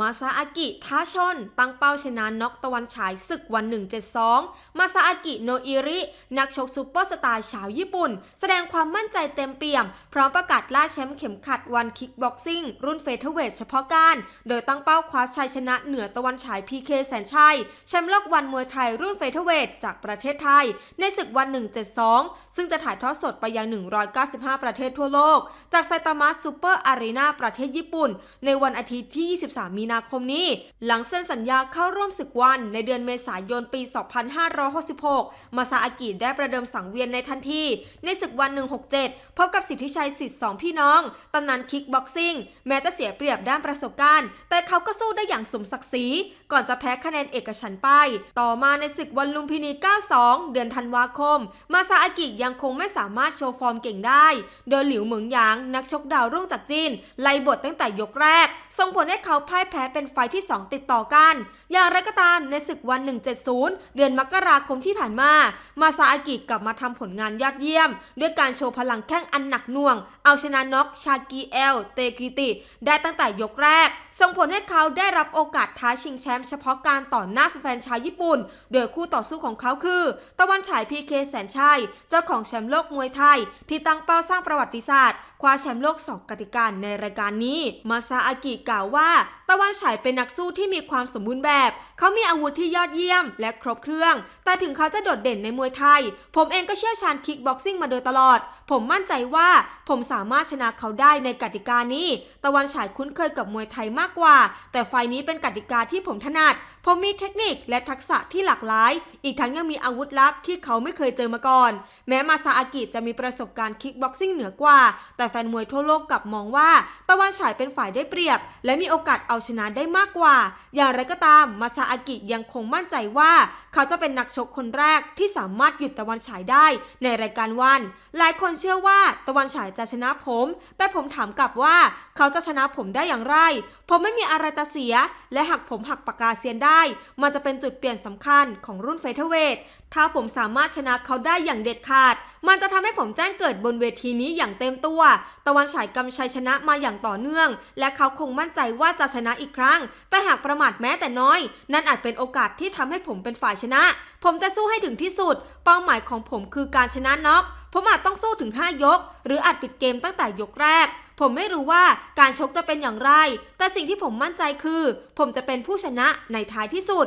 มาซาอากิท้าชน ตั้งเป้าชนะน็อกตะวันฉายศึกวัน 172 มาซาอากิโนอิริ นักชกซูเปอร์สตาร์ชาวญี่ปุ่น แสดงความมั่นใจเต็มเปี่ยม พร้อมประกาศล่าแชมป์เข็มขัดวันคิกบ็อกซิ่ง รุ่นเฟเธอร์เวทเฉพาะการ โดยตั้งเป้าคว้าชัยชนะเหนือตะวันฉายพีเคแสนชัย แชมป์โลกวันมวยไทยรุ่นเฟเธอร์เวทจากประเทศไทย ในศึกวัน 172 ซึ่งจะถ่ายทอดสดไปยัง 195 ประเทศทั่วโลก จากไซตามะซูเปอร์อารีนาประเทศญี่ปุ่น ในวันอาทิตย์ที่ 23มีีนาคมนี้ หลังเซ็นสัญญาเข้าร่วมศึกวันในเดือนเมษายนปี 2566 มาซาอากิได้ประเดิมสังเวียนในทันทีในศึกวัน 167 พบกับสิทธิชัยสิทธิ์สองพี่น้อง ตำนานคิกบ็อกซิ่ง แม้จะเสียเปรียบด้านประสบการณ์ แต่เขาก็สู้ได้อย่างสมศักดิ์ศรี ก่อนจะแพ้คะแนนเอกฉันไป ต่อมาในศึกวันลุมพินี 92 เดือนธันวาคม มาซาอากิยังคงไม่สามารถโชว์ฟอร์มเก่งได้ โดยหลิวเหมิงหยาง นักชกดาวรุ่งจากจีน ไล่บทตั้งแต่ยกแรก ส่งผลให้เขาพ่ายแพ้เป็นไฟที่ 2 ติดต่อกัน อย่างไรก็ตามในศึกวัน 170 เดือนมกราคมที่ผ่านมา มาซาอากิกลับมาทำผลงานยอดเยี่ยม ด้วยการโชว์พลังแข้งอันหนักหน่วง เอาชนะน็อกชากีเอล เตกิติ ได้ตั้งแต่ยกแรก ส่งผลให้เขาได้รับโอกาสท้าชิงแชมป์เฉพาะการต่อหน้าแฟนชาวญี่ปุ่น โดยคู่ต่อสู้ของเขาคือ ตะวันฉายพีเคแสนชัย เจ้าของแชมป์โลกมวยไทย ที่ตั้งเป้าสร้างประวัติศาสตร์ คว้าแชมป์โลก 2 กติกาในรายการนี้ มาซาอากิกล่าวว่า ตะวันฉายเป็นนักสู้ที่มีความสมบูรณ์แบบ เขามีอาวุธที่ยอดเยี่ยมและครบเครื่อง แต่ถึงเขาจะโดดเด่นในมวยไทย ผมเองก็เชี่ยวชาญคิกบ็อกซิ่งมาโดยตลอดผมมั่นใจว่าผมสามารถชนะเขาได้ในกติกานี้ ตะวันฉายคุ้นเคยกับมวยไทยมากกว่า แต่ไฟนี้เป็นกติกาที่ผมถนัด ผมมีเทคนิคและทักษะที่หลากหลาย อีกทั้งยังมีอาวุธลับที่เขาไม่เคยเจอมาก่อน แม้มาซาอากิจะมีประสบการณ์คิกบ็อกซิ่งเหนือกว่า แต่แฟนมวยทั่วโลกกลับมองว่า ตะวันฉายเป็นฝ่ายได้เปรียบ และมีโอกาสเอาชนะได้มากกว่า อย่างไรก็ตามมาซาอากิยังคงมั่นใจว่า เขาจะเป็นนักชกคนแรกที่สามารถหยุดตะวันฉายได้ในรายการวัน หลายคนเชื่อว่าตะวันฉายจะชนะผม แต่ผมถามกลับว่า เขาจะชนะผมได้อย่างไร ผมไม่มีอะไรจะเสีย และหากผมหักปากกาเซียนได้ มันจะเป็นจุดเปลี่ยนสำคัญของรุ่นเฟเธอร์เวทถ้าผมสามารถชนะเขาได้อย่างเด็ดขาด มันจะทำให้ผมแจ้งเกิดบนเวทีนี้อย่างเต็มตัว ตะวันฉายกำชัยชนะมาอย่างต่อเนื่อง และเขาคงมั่นใจว่าจะชนะอีกครั้ง แต่หากประมาทแม้แต่น้อย นั่นอาจเป็นโอกาสที่ทำให้ผมเป็นฝ่ายชนะ ผมจะสู้ให้ถึงที่สุด เป้าหมายของผมคือการชนะน็อกผมอาจต้องสู้ถึง 5 ยก หรืออาจปิดเกมตั้งแต่ยกแรก ผมไม่รู้ว่าการชกจะเป็นอย่างไร แต่สิ่งที่ผมมั่นใจคือ ผมจะเป็นผู้ชนะในท้ายที่สุด